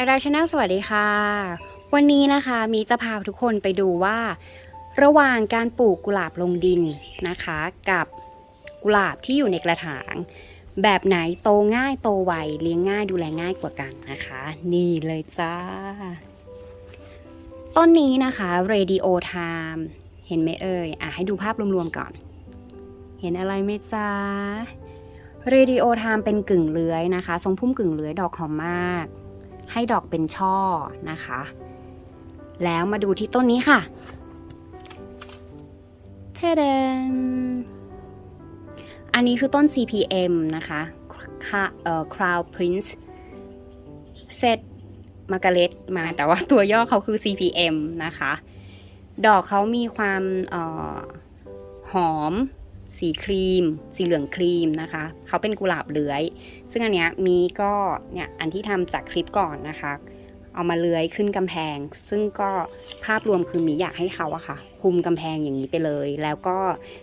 ไอราชแนลสวัสดีค่ะ วันนี้นะคะมีจะพาทุกคนไปดูว่า ระหว่างการปลูกกุหลาบลงดินนะคะ กับกุหลาบที่อยู่ในกระถาง แบบไหนโตง่ายโตไวเลี้ยงง่ายดูแลง่ายกว่ากันนะคะ นี่เลยจ้า ต้นนี้นะคะ Radio Time เห็นไหมเอ่ยอะให้ดูภาพรวมๆก่อน เห็นอะไรไหมจ้า Radio Time เป็นกึ่งเลื้อยนะคะ ทรงพุ่มกึ่งเลื้อยดอกหอมมาก ให้ดอกเป็นช่อนะคะ แล้วมาดูที่ต้นนี้ค่ะเทเดนอันนี้คือต้น CPM นะคะค่ะเอ่อ Crown Prince Set Margaret มาแต่ว่าตัวย่อเขาคือ CPM นะคะ ดอกเขามีความออหอม สีครีม สีเหลืองครีมนะคะ เขาเป็นกุหลาบเลื้อย ซึ่งอันเนี้ยมีก็เนี่ยอันที่ทำจากคลิปก่อนนะคะ เอามาเลื้อยขึ้นกำแพง ซึ่งก็ภาพรวมคือมีอยากให้เขาอะค่ะ คุมกำแพงอย่างนี้ไปเลย แล้วก็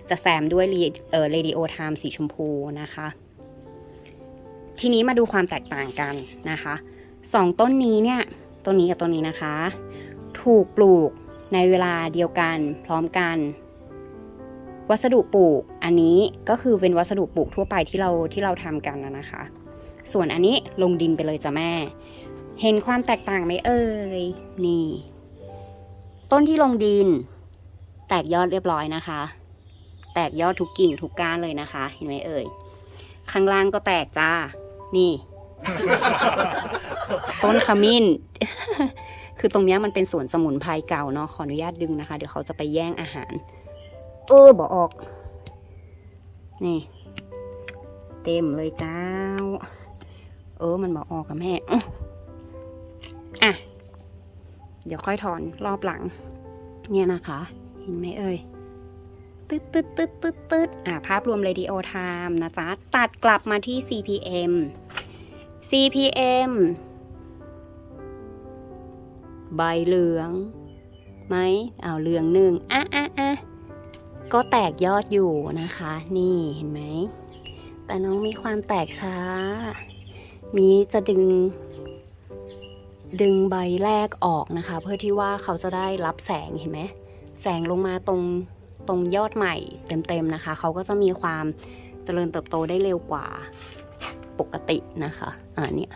จะแซมด้วยเออเรดิโอไทม์สีชมพูนะคะ ทีนี้มาดูความแตกต่างกันนะคะสองต้นนี้เนี่ยต้นนี้กับต้นนี้นะคะ ถูกปลูกในเวลาเดียวกันพร้อมกัน วัสดุปลูกอันนี้ก็คือเป็นวัสดุปลูกทั่วไปที่เราที่เราทำกันนะคะ ส่วนอันนี้ลงดินไปเลยจ้ะแม่ เห็นความแตกต่างไหมเอ่ยนี่ ต้นที่ลงดิน แตกยอดเรียบร้อยนะคะ แตกยอดทุกกิ่งทุกก้านเลยนะคะ เห็นไหมเอ่ยข้างล่างก็แตกจ้า นี่ ต้นขมิ้น คือตรงเนี้ยมันเป็นสวนสมุนไพรเก่าเนาะขออนุญาตดึงนะคะ เดี๋ยวเขาจะไปแย่งอาหาร เออบอกออก นี่ เต็มเลยเจ้า เออมันบอกออกกับแม่อะ เดี๋ยวค่อยถอนรอบหลัง เนี่ยนะคะ เห็นไหมเอ่ยตึ๊ดตึ๊ดตึ๊ดตึ๊ดตึ๊ดอะ ภาพรวม Radio Time นะจ๊ะ ตัดกลับมาที่ CPM CPM ใบเหลืองไหมเอาเหลืองหนึ่งอะอะอะ ก็แตกยอดอยู่นะคะ นี่เห็นไหม แต่น้องมีความแตกช้า มีจะดึง ดึงใบแรกออกนะคะ เพื่อที่ว่าเขาจะได้รับแสงเห็นไหมแสงลงมาตรงตรงยอดใหม่เต็มๆนะคะ เขาก็จะมีความเจริญเติบโตได้เร็วกว่าปกตินะคะ อ่าเนี่ย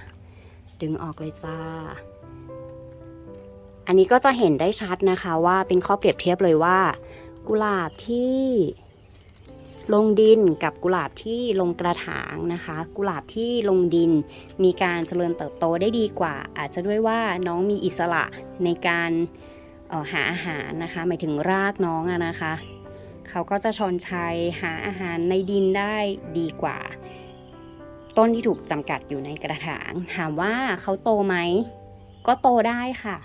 ดึงออกเลยจ้า อันนี้ก็จะเห็นได้ชัดนะคะว่าเป็นข้อเปรียบเทียบเลยว่า กุหลาบที่ลงดินกับกุหลาบที่ลงกระถางนะคะ กุหลาบที่ลงดินมีการเจริญเติบโตได้ดีกว่า อาจจะด้วยว่าน้องมีอิสระในการออหาอาหารนะคะหมายถึงรากน้องอะนะคะ เขาก็จะชอนชัยหาอาหารในดินได้ดีกว่า ต้นที่ถูกจำกัดอยู่ในกระถาง ถามว่าเขาโตไหม ก็โตได้ค่ะ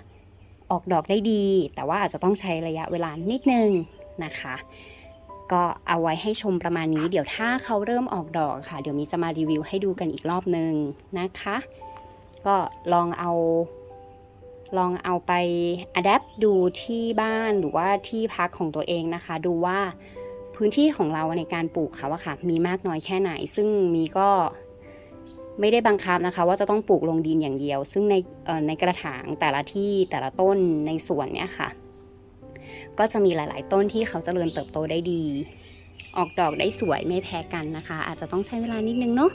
ออกดอกได้ดี แต่ว่าอาจจะต้องใช้ระยะเวลานิดนึง นะคะ ก็เอาไว้ให้ชมประมาณนี้ เดี๋ยวถ้าเขาเริ่มออกดอกค่ะ เดี๋ยวมีจะมารีวิวให้ดูกันอีกรอบนึงนะคะ ก็ลองเอาลองเอาไปอัดแอปดูที่บ้านหรือว่าที่พักของตัวเองนะคะ ดูว่าพื้นที่ของเราในการปลูกเขาอะค่ะ มีมากน้อยแค่ไหน ซึ่งมีก็ไม่ได้บังคับนะคะ ว่าจะต้องปลูกลงดินอย่างเดียว ซึ่งในในกระถางแต่ละที่แต่ละต้นในสวนเนี้ยค่ะ ก็จะมีหลาย ๆ ต้นที่เขาจเจริญเติบโตได้ดี ออกดอกได้สวยไม่แพ้กันนะคะ อาจจะต้องใช้เวลานิดนึงเนาะ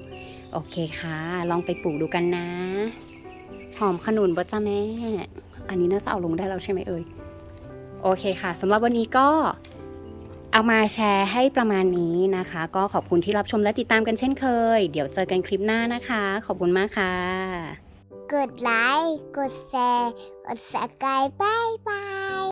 โอเคค่ะ ลองไปปลูกดูกันนะหอมขนุนบ่จ้าแม่ อันนี้น่าจะเอาลงได้แล้วใช่ไหมเอ่ยโอเคค่ะสำหรับวันนี้ก็เอามาแชร์ให้ประมาณนี้นะคะ ก็ขอบคุณที่รับชมและติดตามกันเช่นเคย เดี๋ยวเจอกันคลิปหน้านะคะ ขอบคุณมากค่ะ กดไลค์ กดแชร์ กด subscribe บายบาย